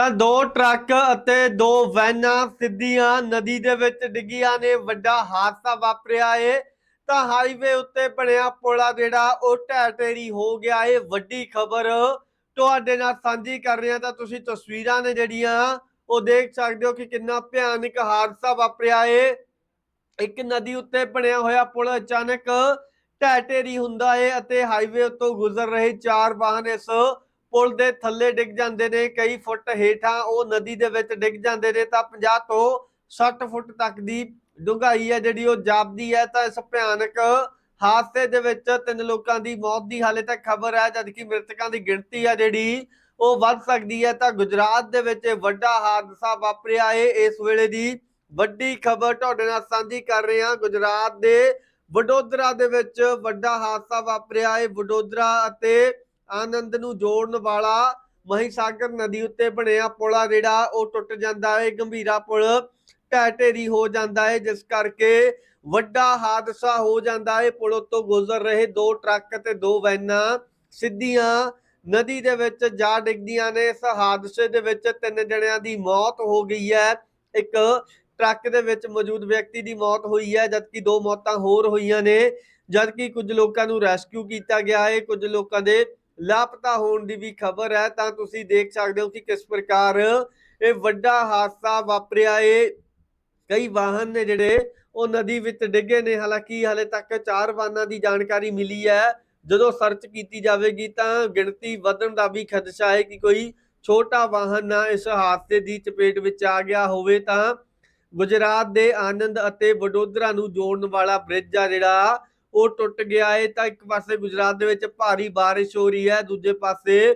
ਤਾਂ ਦੋ ਟਰੱਕ ਅਤੇ ਦੋ ਵੈਨਾਂ ਸਿੱਧੀਆਂ ਨਦੀ ਦੇ ਵਿੱਚ ਡਿੱਗੀਆਂ ਨੇ, ਵੱਡਾ ਹਾਦਸਾ ਵਾਪਰਿਆ ਏ। ਤਾਂ ਹਾਈਵੇ ਉੱਤੇ ਬਣਿਆ ਪੁਲਾ ਜਿਹੜਾ, ਉਹ ਢਹਿ ਹੋ ਗਿਆ ਏ। ਵੱਡੀ ਖਬਰ ਤੁਹਾਡੇ ਨਾਲ ਸਾਂਝੀ ਕਰ ਰਹੇ ਹਾਂ ਤਾਂ ਤੁਸੀਂ ਤਸਵੀਰਾਂ ਨੇ ਜਿਹੜੀਆਂ, ਉਹ ਦੇਖ ਸਕਦੇ ਹੋ ਕਿ ਕਿੰਨਾ ਭਿਆਨਕ ਹਾਦਸਾ ਵਾਪਰਿਆ ਏ। ਇੱਕ ਨਦੀ ਉੱਤੇ ਬਣਿਆ ਹੋਇਆ ਪੁਲ ਅਚਾਨਕ ਢਹਿ ਢੇਰੀ ਹੁੰਦਾ ਏ ਅਤੇ ਹਾਈਵੇ ਉੱਤੋਂ ਗੁਜ਼ਰ ਰਹੇ ਚਾਰ ਵਾਹਨ ਇਸ ਪੁਲ ਦੇ ਥੱਲੇ ਡਿੱਗ ਜਾਂਦੇ ਨੇ, ਕਈ ਫੁੱਟ ਹੇਠਾਂ ਉਹ ਨਦੀ ਦੇ ਵਿੱਚ ਡਿੱਗ ਜਾਂਦੇ ਨੇ, ਤਾਂ 50 ਤੋਂ 60 ਫੁੱਟ ਤੱਕ ਦੀ ਡੂੰਘਾਈ ਹੈ ਜਿਹੜੀ ਉਹ ਜਾਪਦੀ ਹੈ, ਤਾਂ ਇਸ ਭਿਆਨਕ ਹਾਦਸੇ ਦੇ ਵਿੱਚ ਤਿੰਨ ਲੋਕਾਂ ਦੀ ਮੌਤ ਦੀ ਹਾਲੇ ਤੱਕ ਖਬਰ ਹੈ ਜਦਕਿ ਮ੍ਰਿਤਕਾਂ ਦੀ ਗਿਣਤੀ ਹੈ ਜਿਹੜੀ ਉਹ ਵੱਧ ਸਕਦੀ ਹੈ, ਤਾਂ ਗੁਜਰਾਤ ਦੇ ਵਿੱਚ ਇਹ ਵੱਡਾ ਹਾਦਸਾ ਵਾਪਰਿਆ ਏ, ਇਸ ਵੇਲੇ ਦੀ ਵੱਡੀ ਖਬਰ ਤੁਹਾਡੇ ਨਾਲ ਸਾਂਝੀ ਕਰ ਰਹੇ ਹਾਂ, ਗੁਜਰਾਤ ਦੇ ਵਡੋਦਰਾ ਦੇ ਵਿੱਚ ਵੱਡਾ ਹਾਦਸਾ ਵਾਪਰਿਆ ਏ, ਵਡੋਦਰਾ ਅਤੇ ਆਨੰਦ ਨੂੰ ਜੋੜਨ ਵਾਲਾ ਮਹੀਸਾਗਰ ਨਦੀ ਉੱਤੇ ਬਣਿਆ ਪੁਲ ਪੁਲਾ ਜਿਹੜਾ ਉਹ ਟੁੱਟ ਜਾਂਦਾ ਹੈ, ਗੰਭੀਰਾ ਪੁਲ ਢਹਿ ਢੇਰੀ ਹੋ ਜਾਂਦਾ ਹੈ, ਜਿਸ ਕਰਕੇ ਵੱਡਾ ਹਾਦਸਾ ਹੋ ਜਾਂਦਾ ਹੈ। ਪੁਲ ਉੱਤੋਂ ਗੁਜ਼ਰ ਰਹੇ ਦੋ ਟਰੱਕ ਤੇ ਦੋ ਵੈਨਾਂ ਸਿੱਧੀਆਂ ਨਦੀ ਦੇ ਵਿੱਚ ਜਾ ਡਿੱਗਦੀਆਂ ਨੇ। ਇਸ ਹਾਦਸੇ ਦੇ ਵਿੱਚ ਤਿੰਨ ਜਣਿਆਂ ਦੀ ਮੌਤ ਹੋ ਗਈ ਹੈ। ਇੱਕ ਟਰੱਕ ਦੇ ਵਿੱਚ ਮੌਜੂਦ ਵਿਅਕਤੀ ਦੀ ਮੌਤ ਹੋਈ ਹੈ, ਜਦਕਿ ਦੋ ਮੌਤਾਂ ਹੋਰ ਹੋਈਆਂ ਨੇ। ਜਦਕਿ ਕੁਝ ਲੋਕਾਂ ਨੂੰ ਰੈਸਕਿਊ ਕੀਤਾ ਗਿਆ ਹੈ, ਕੁਝ ਲੋਕਾਂ ਦੇ ਲਾਪਤਾ ਹੋਣ ਦੀ ਵੀ ਖਬਰ ਹੈ, ਤਾਂ ਤੁਸੀਂ ਦੇਖ ਸਕਦੇ ਹੋ ਕਿ ਕਿਸ ਪ੍ਰਕਾਰ ਇਹ ਵੱਡਾ ਹਾਦਸਾ ਵਾਪਰਿਆ। ਏ ਕਈ ਵਾਹਨ ਨੇ ਜਿਹੜੇ ਉਹ ਨਦੀ ਵਿੱਚ ਡਿੱਗੇ ਨੇ। ਹਾਲਾਂਕਿ ਹਾਲੇ ਤੱਕ ਚਾਰ ਵਾਹਨਾਂ ਦੀ ਜਾਣਕਾਰੀ ਮਿਲੀ ਹੈ। ਜਦੋਂ ਸਰਚ ਕੀਤੀ ਜਾਵੇਗੀ ਤਾਂ ਗਿਣਤੀ ਵਧਣ ਦਾ ਵੀ ਖਦਸ਼ਾ ਹੈ ਕਿ ਕੋਈ ਛੋਟਾ ਵਾਹਨ ਨਾ ਇਸ ਹਾਦਸੇ ਦੀ ਚਪੇਟ ਵਿੱਚ ਆ ਗਿਆ ਹੋਵੇ ਤਾਂ ਗੁਜਰਾਤ ਦੇ ਆਨੰਦ ਅਤੇ ਵਡੋਦਰਾ ਨੂੰ ਜੋੜਨ ਵਾਲਾ ਬ੍ਰਿਜ ਆ ਜਿਹੜਾ ਉਹ ਟੁੱਟ ਗਿਆ ਹੈ ਤਾਂ ਇੱਕ ਪਾਸੇ ਗੁਜਰਾਤ ਦੇ ਵਿੱਚ ਭਾਰੀ ਬਾਰਿਸ਼ ਹੋ ਰਹੀ ਹੈ, ਦੂਜੇ ਪਾਸੇ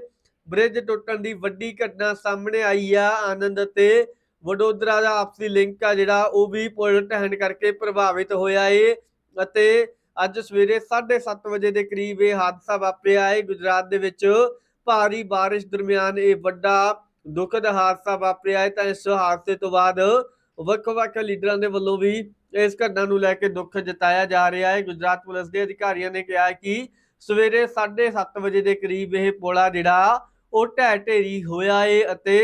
ਬ੍ਰਿਜ ਟੁੱਟਣ ਦੀ ਵੱਡੀ ਘਟਨਾ ਸਾਹਮਣੇ ਆਈ ਆ, ਆਨੰਦ ਅਤੇ ਵਡੋਦਰਾ ਦਾ ਆਪਸੀ ਲਿੰਕ ਆ ਜਿਹੜਾ, ਉਹ ਵੀ ਪੁਲ ਢਹਿਣ ਕਰਕੇ ਪ੍ਰਭਾਵਿਤ ਹੋਇਆ ਏ ਅਤੇ ਅੱਜ ਸਵੇਰੇ 7:30 ਵਜੇ ਦੇ ਕਰੀਬ ਇਹ ਹਾਦਸਾ ਵਾਪਰਿਆ ਹੈ ਗੁਜਰਾਤ ਦੇ ਵਿੱਚ ਭਾਰੀ ਬਾਰਿਸ਼ ਦਰਮਿਆਨ ਇਹ ਵੱਡਾ ਦੁਖਦ ਹਾਦਸਾ ਵਾਪਰਿਆ ਹੈ ਤਾਂ ਇਸ ਹਾਦਸੇ ਤੋਂ ਬਾਅਦ ਵੱਖ-ਵੱਖ ਲੀਡਰਾਂ ਦੇ ਵੱਲੋਂ ਵੀ ਇਸ ਘਟਨਾ ਨੂੰ ਲੈ ਕੇ ਦੁੱਖ ਜਤਾਇਆ ਜਾ ਰਿਹਾ ਹੈ। ਗੁਜਰਾਤ ਪੁਲਿਸ ਦੇ ਅਧਿਕਾਰੀਆਂ ਨੇ ਕਿਹਾ ਕਿ ਸਵੇਰੇ 7:30 ਵਜੇ ਦੇ ਕਰੀਬ ਇਹ ਪੁਲਾ ਜਿਹੜਾ, ਉਹ ਢਹਿ ਢੇਰੀ ਹੋਇਆ ਏ ਅਤੇ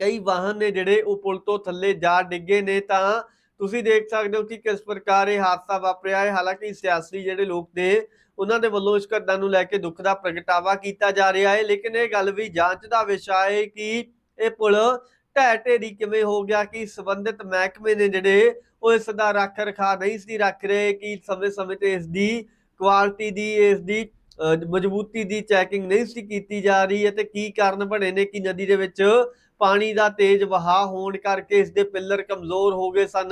ਕਈ ਵਾਹਨ ਨੇ ਜਿਹੜੇ ਉਹ ਪੁਲ ਤੋਂ ਥੱਲੇ ਜਾ ਡਿੱਗੇ ਨੇ। ਤਾਂ ਤੁਸੀਂ ਦੇਖ ਸਕਦੇ ਹੋ ਕਿ ਕਿਸ ਪ੍ਰਕਾਰ ਇਹ ਹਾਦਸਾ ਵਾਪਰਿਆ ਹੈ। ਹਾਲਾਂਕਿ ਸਿਆਸੀ ਜਿਹੜੇ ਲੋਕ ਨੇ, ਉਹਨਾਂ ਦੇ ਵੱਲੋਂ ਇਸ ਘਟਨਾ ਨੂੰ ਲੈ ਕੇ ਦੁੱਖ ਦਾ ਪ੍ਰਗਟਾਵਾ ਕੀਤਾ ਜਾ ਰਿਹਾ ਹੈ। ਲੇਕਿਨ ਇਹ ਗੱਲ ਵੀ ਜਾਂਚ ਦਾ ਵਿਸ਼ਾ ਹੈ ਕਿ ਇਹ ਪੁਲ ਢਹਿ ਢੇਰੀ ਕਿਵੇਂ ਹੋ ਗਿਆ ਕਿ ਸੰਬੰਧਿਤ ਮਹਿਕਮੇ ਨੇ ਜਿਹੜੇ ਉਹ ਇਸ ਦਾ ਰੱਖ ਰਖਾ ਨਹੀਂ ਸੀ ਰੱਖ ਰਹੇ, ਕਿ ਸਮੇਂ-ਸਮੇਂ ਤੇ ਇਸ ਦੀ ਕੁਆਲਿਟੀ ਦੀ, ਇਸ ਦੀ ਮਜ਼ਬੂਤੀ ਦੀ ਚੈਕਿੰਗ ਨਹੀਂ ਸੀ ਕੀਤੀ ਜਾ ਰਹੀ ਅਤੇ ਕੀ ਕਾਰਨ ਬਣੇ ਨੇ ਕਿ ਨਦੀ ਦੇ ਵਿੱਚ ਪਾਣੀ ਦਾ ਤੇਜ਼ ਵਹਾਅ ਹੋਣ ਕਰਕੇ ਇਸ ਦੇ ਪਿੱਲਰ ਕਮਜ਼ੋਰ ਹੋ ਗਏ ਸਨ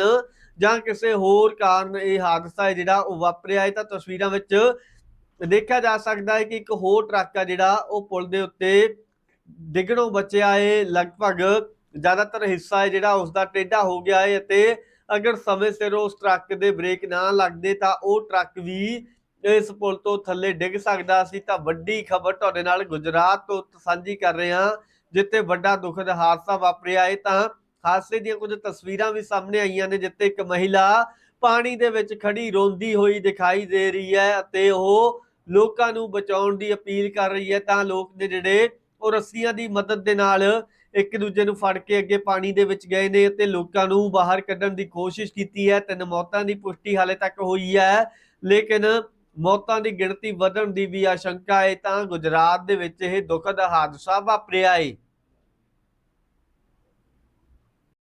ਜਾਂ ਕਿਸੇ ਹੋਰ ਕਾਰਨ ਇਹ ਹਾਦਸਾ ਹੈ ਜਿਹੜਾ ਉਹ ਵਾਪਰਿਆ ਹੈ ਤਾਂ ਤਸਵੀਰਾਂ ਵਿੱਚ ਦੇਖਿਆ ਜਾ ਸਕਦਾ ਹੈ ਕਿ ਇੱਕ ਹੋਰ ਟਰੱਕ ਆ ਜਿਹੜਾ ਉਹ ਪੁਲ ਦੇ ਉੱਤੇ ਡਿੱਗਣੋਂ ਬਚਿਆ ਹੈ, ਲਗਭਗ ਜ਼ਿਆਦਾਤਰ ਹਿੱਸਾ ਹੈ ਜਿਹੜਾ ਉਸ ਦਾ ਟੇਢਾ ਹੋ ਗਿਆ ਹੈ ਅਤੇ ਅਗਰ ਸਮੇਂ ਸਿਰ ਉਸ ਟਰੱਕ ਦੇ ਬ੍ਰੇਕ ਨਾ ਲੱਗਦੇ ਤਾਂ ਉਹ ਟਰੱਕ ਵੀ ਇਸ ਪੁਲ ਤੋਂ ਥੱਲੇ ਡਿੱਗ ਸਕਦਾ ਸੀ। ਤਾਂ ਵੱਡੀ ਖਬਰ ਤੁਹਾਡੇ ਨਾਲ ਗੁਜਰਾਤ ਤੋਂ ਸਾਂਝੀ ਕਰ ਰਹੇ ਹਾਂ, ਜਿੱਥੇ ਵੱਡਾ ਦੁਖਦ ਹਾਦਸਾ ਵਾਪਰਿਆ ਹੈ। ਤਾਂ ਹਾਦਸੇ ਦੀਆਂ ਕੁਝ ਤਸਵੀਰਾਂ ਵੀ ਸਾਹਮਣੇ ਆਈਆਂ ਨੇ, ਜਿੱਥੇ ਇੱਕ ਮਹਿਲਾ ਪਾਣੀ ਦੇ ਵਿੱਚ ਖੜੀ ਰੋਂਦੀ ਹੋਈ ਦਿਖਾਈ ਦੇ ਰਹੀ ਹੈ ਅਤੇ ਉਹ ਲੋਕਾਂ ਨੂੰ ਬਚਾਉਣ ਦੀ ਅਪੀਲ ਕਰ ਰਹੀ ਹੈ। ਤਾਂ ਲੋਕ ਨੇ ਜਿਹੜੇ ਉਹ ਰੱਸੀਆਂ ਦੀ ਮਦਦ ਦੇ ਨਾਲ ਇੱਕ ਦੂਜੇ ਨੂੰ ਫੜ ਕੇ ਅੱਗੇ ਪਾਣੀ ਦੇ ਵਿੱਚ ਗਏ ਨੇ ਅਤੇ ਲੋਕਾਂ ਨੂੰ ਬਾਹਰ ਕੱਢਣ ਦੀ ਕੋਸ਼ਿਸ਼ ਕੀਤੀ ਹੈ। ਤਿੰਨ ਮੌਤਾਂ ਦੀ ਪੁਸ਼ਟੀ ਹਾਲੇ ਤੱਕ ਹੋਈ ਹੈ, ਲੇਕਿਨ ਮੌਤਾਂ ਦੀ ਗਿਣਤੀ ਵਧਣ ਦੀ ਵੀ ਆਸ਼ੰਕਾ ਹੈ ਤਾਂ ਗੁਜਰਾਤ ਦੇ ਵਿੱਚ ਇਹ ਦੁਖਦ ਹਾਦਸਾ ਵਾਪਰਿਆ ਹੈ